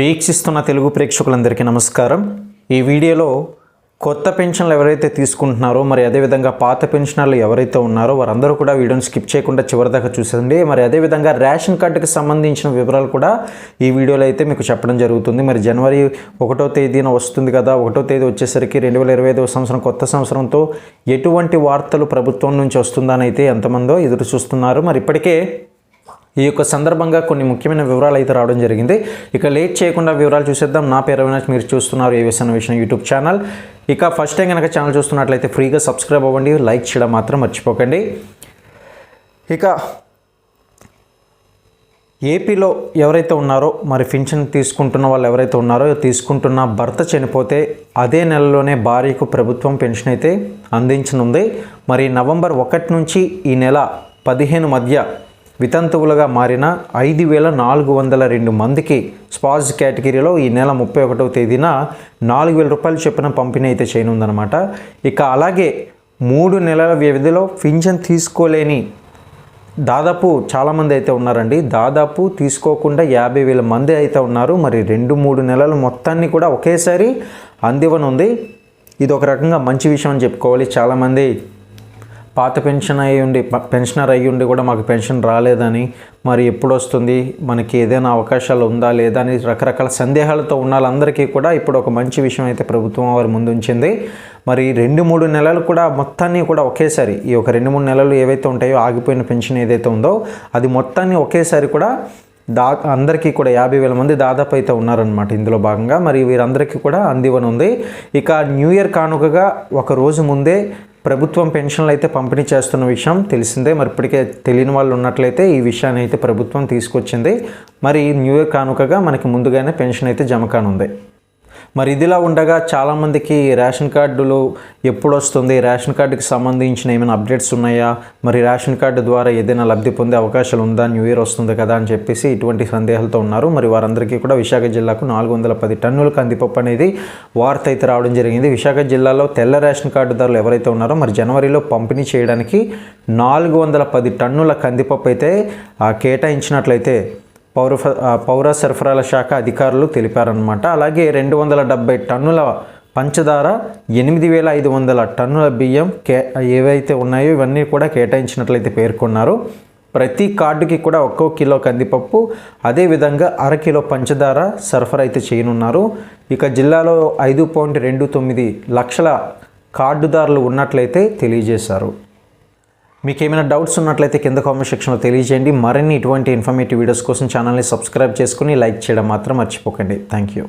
వీక్షిస్తున్న తెలుగు ప్రేక్షకులందరికీ నమస్కారం. ఈ వీడియోలో కొత్త పెన్షన్లు ఎవరైతే తీసుకుంటున్నారో మరి అదేవిధంగా పాత పెన్షనర్లు ఎవరైతే ఉన్నారో వారందరూ కూడా వీడియోని స్కిప్ చేయకుండా చివరిదాకా చూసేయండి. మరి అదేవిధంగా రేషన్ కార్డుకి సంబంధించిన వివరాలు కూడా ఈ వీడియోలో అయితే మీకు చెప్పడం జరుగుతుంది. మరి జనవరి ఒకటో తేదీన వస్తుంది కదా ఒకటో తేదీ వచ్చేసరికి రెండు వేల ఇరవై ఐదవ సంవత్సరం కొత్త సంవత్సరంతో ఎటువంటి వార్తలు ప్రభుత్వం నుంచి వస్తుందని అయితే ఎంతమందో ఎదురు చూస్తున్నారు. మరి ఇప్పటికే ఈ యొక్క సందర్భంగా కొన్ని ముఖ్యమైన వివరాలు అయితే రావడం జరిగింది. ఇక లేట్ చేయకుండా వివరాలు చూసేద్దాం. నా పేరు అవినాష్. మీరు చూస్తున్నారు ఏవిఎస్ విషయం యూట్యూబ్ ఛానల్. ఇక ఫస్ట్ టైం కనుక ఛానల్ చూస్తున్నట్లయితే ఫ్రీగా సబ్స్క్రైబ్ అవ్వండి. లైక్ చేయడం మాత్రం మర్చిపోకండి. ఇక ఏపీలో ఎవరైతే ఉన్నారో మరి పింఛన్ తీసుకుంటున్న వాళ్ళు ఎవరైతే ఉన్నారో తీసుకుంటున్న భర్త చనిపోతే అదే నెలలోనే భార్యకు ప్రభుత్వం పెన్షన్ అయితే అందించనుంది. మరి నవంబర్ ఒకటి నుంచి ఈ నెల పదిహేను మధ్య వితంతువులుగా మారిన ఐదు వేల నాలుగు వందల రెండు మందికి స్పాజ్ కేటగిరీలో ఈ నెల ముప్పై ఒకటవ తేదీన నాలుగు వేల రూపాయలు చొప్పున పంపిణీ అయితే చేయనుందనమాట ఇక అలాగే మూడు నెలల వ్యవధిలో పింఛన్ తీసుకోలేని దాదాపు చాలామంది అయితే ఉన్నారండి. దాదాపు తీసుకోకుండా యాభై వేల మంది అయితే ఉన్నారు. మరి రెండు మూడు నెలలు మొత్తాన్ని కూడా ఒకేసారి అందివనుంది ఇది ఒక రకంగా మంచి విషయం అని చెప్పుకోవాలి. చాలామంది పాత పెన్షన్ అయ్యి ఉండి పెన్షనర్ అయ్యి ఉండి కూడా మాకు పెన్షన్ రాలేదని మరి ఎప్పుడు వస్తుంది మనకి ఏదైనా అవకాశాలు ఉందా లేదా అని రకరకాల సందేహాలతో ఉన్న వాళ్ళందరికీ కూడా ఇప్పుడు ఒక మంచి విషయం అయితే ప్రభుత్వం వారి ముందు ఉంచింది మరి రెండు మూడు నెలలు కూడా మొత్తాన్ని కూడా ఒకేసారి ఈ ఒక రెండు మూడు నెలలు ఏవైతే ఉంటాయో ఆగిపోయిన పెన్షన్ ఏదైతే ఉందో అది మొత్తాన్ని ఒకేసారి కూడా దా అందరికీ కూడా యాభై వేల మంది దాదాపు అయితే ఉన్నారనమాట ఇందులో భాగంగా. మరి వీరందరికీ కూడా అందివనుంది ఇక న్యూ ఇయర్ కానుకగా ఒక రోజు ముందే ప్రభుత్వం పెన్షన్లు అయితే పంపిణీ చేస్తున్న విషయం తెలిసిందే. మరి ఇప్పటికే తెలియని వాళ్ళు ఉన్నట్లయితే ఈ విషయాన్ని అయితే ప్రభుత్వం తీసుకొచ్చింది. మరి న్యూ ఇయర్ కానుకగా మనకి ముందుగానే పెన్షన్ అయితే జమ కానుంది. మరి ఇదిలా ఉండగా చాలామందికి రేషన్ కార్డులు ఎప్పుడు వస్తుంది రేషన్ కార్డుకి సంబంధించిన ఏమైనా అప్డేట్స్ ఉన్నాయా? మరి రేషన్ కార్డు ద్వారా ఏదైనా లబ్ధి పొందే అవకాశాలు ఉందా? న్యూ ఇయర్ వస్తుంది కదా అని చెప్పేసి ఇటువంటి సందేహాలతో ఉన్నారు. మరి వారందరికీ కూడా విశాఖ జిల్లాకు నాలుగు వందల పది టన్నుల కందిపప్పు అనేది వార్త అయితే రావడం జరిగింది. విశాఖ జిల్లాలో తెల్ల రేషన్ కార్డుదారులు ఎవరైతే ఉన్నారో మరి జనవరిలో పంపిణీ చేయడానికి నాలుగు వందల పది టన్నుల కందిపప్పు అయితే కేటాయించినట్లయితే పౌర పౌర సరఫరాల శాఖ అధికారులు తెలిపారనమాట అలాగే రెండు వందల డెబ్బై టన్నుల పంచదార ఎనిమిది వేల ఐదు వందల టన్నుల బియ్యం కే ఏవైతే ఉన్నాయో ఇవన్నీ కూడా కేటాయించినట్లయితే పేర్కొన్నారు. ప్రతి కార్డుకి కూడా ఒక్కో కిలో కందిపప్పు అదేవిధంగా అరకిలో పంచదార సరఫరా అయితే చేయనున్నారు. ఇక జిల్లాలో ఐదు పాయింట్ రెండు తొమ్మిది లక్షల కార్డుదారులు ఉన్నట్లయితే తెలియజేశారు. మీకు ఏమైనా డౌట్స్ ఉన్నట్లయితే కింద కామెంట్ సెక్షన్లో తెలియజేయండి. మరిన్ని ఇటువంటి ఇన్ఫర్మేటివ్ వీడియోస్ కోసం ఛానల్ని సబ్స్క్రైబ్ చేసుకుని లైక్ చేయడం మాత్రం మర్చిపోకండి. Thank you